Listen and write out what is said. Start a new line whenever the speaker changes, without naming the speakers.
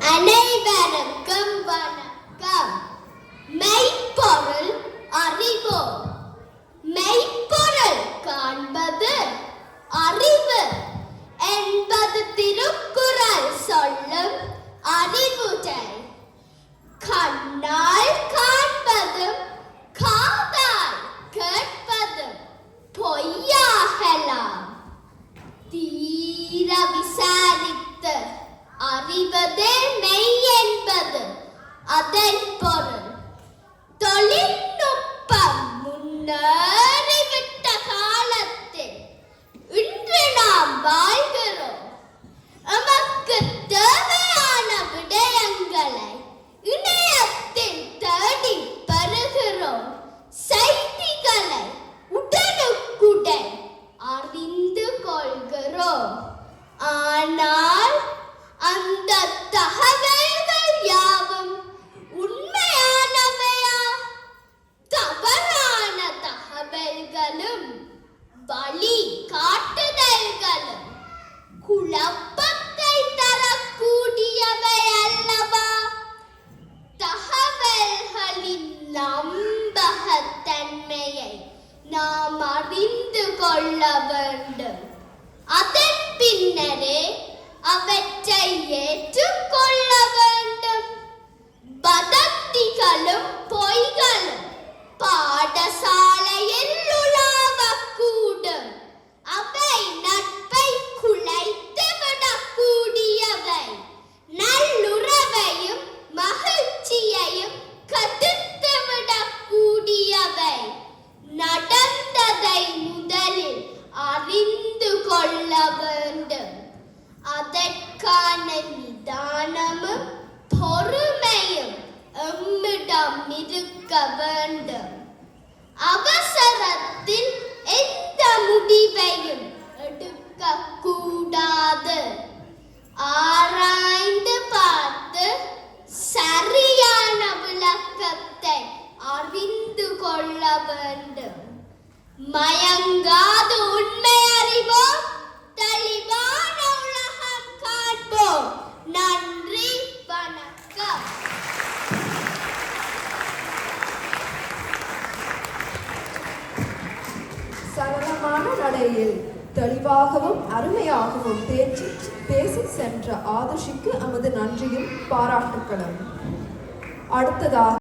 அனைவருக்கும் வணக்கம். மெய்ப்பொருள் அறிவோம். மெய்ப்பொருள் காண்பது அறிவு என்பது திருக்குறள் சொல்லும் அறிவுரை. கண்ணால் காண்பதும் காதால் கேட்பதும் பொய்யாகலாம். தீர விசாரித்து அறிவது மெய் என்பது அதன் பொருள். தொழில்நுட்பம் முன்னர் வழி காட்டுதல்களும் குழப்பத்தை தரக்கூடியவை அல்லவா? தகவல்களின் நம்பகத்தன்மையை நாம் அறிந்து கொள்ள வேண்டும். அதன் பின்னரே அவற்றை ஏற்றுக்கொள்ள அதற்கான நிதானமும் பொறுமையும் எம்மிடம் இருக்க வேண்டும். அவசரத்தில் எந்த முடிவையும் எடுக்க கூடாது ஆராய்ந்து பார்த்து சரியான விளக்கத்தை அறிந்து கொள்ள வேண்டும். மய
சரளமான நடையில் தெளிவாகவும் அருமையாகவும் பேச்சு பேசி சென்ற ஆதர்ஷிக்கு நமது நன்றியும் பாராட்டுக்களும். அடுத்ததாக